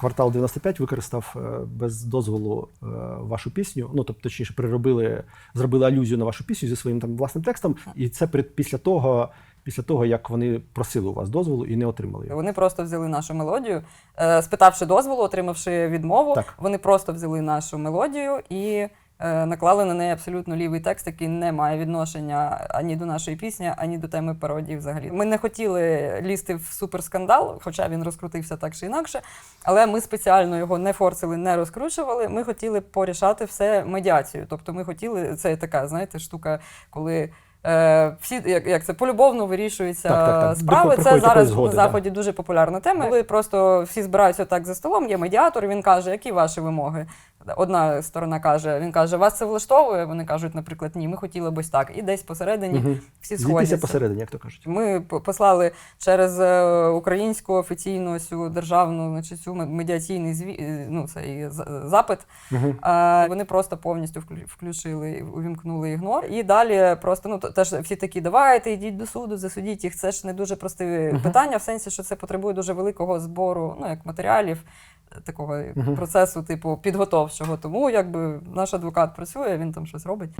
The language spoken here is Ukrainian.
квартал 95 використав е, без дозволу е, вашу пісню. Ну тобто, точніше, переробили, зробили алюзію на вашу пісню зі своїм там власним текстом, і це при- після того, після того, як вони просили у вас дозволу і не отримали його. Вони просто взяли нашу мелодію, е, спитавши дозволу, отримавши відмову, Так. вони просто взяли нашу мелодію і наклали на неї абсолютно лівий текст, який не має відношення ані до нашої пісні, ані до теми пародії взагалі. Ми не хотіли лізти в суперскандал, хоча він розкрутився так чи інакше. Але ми спеціально його не форсили, не розкручували. Ми хотіли порішати все медіацією. Тобто, ми хотіли, це така, знаєте, штука, коли. Е, всі як, як це полюбовно вирішуються Так, так, так. справи. Це зараз згоди, на заході дуже популярна тема. Коли просто всі збираються так за столом, є медіатор, він каже, які ваші вимоги. Одна сторона каже, він каже, вас це влаштовує. Вони кажуть, наприклад, ні, ми хотіли б ось так. І десь посередині Мгм. всі сходяться. посередині, як то кажуть. Ми послали через е, українську офіційну цю державну, значить, цю медіаційний зві... е, ну, цей запит. Мгм. А, вони просто повністю включили, увімкнули ігнор. І далі просто ну теж всі такі, давайте йдіть до суду, засудіть їх. Це ж не дуже просте Мгм. питання, в сенсі, що це потребує дуже великого збору, ну як матеріалів такого угу. процесу, типу, підготовчого. Тому якби наш адвокат працює, він там щось робить.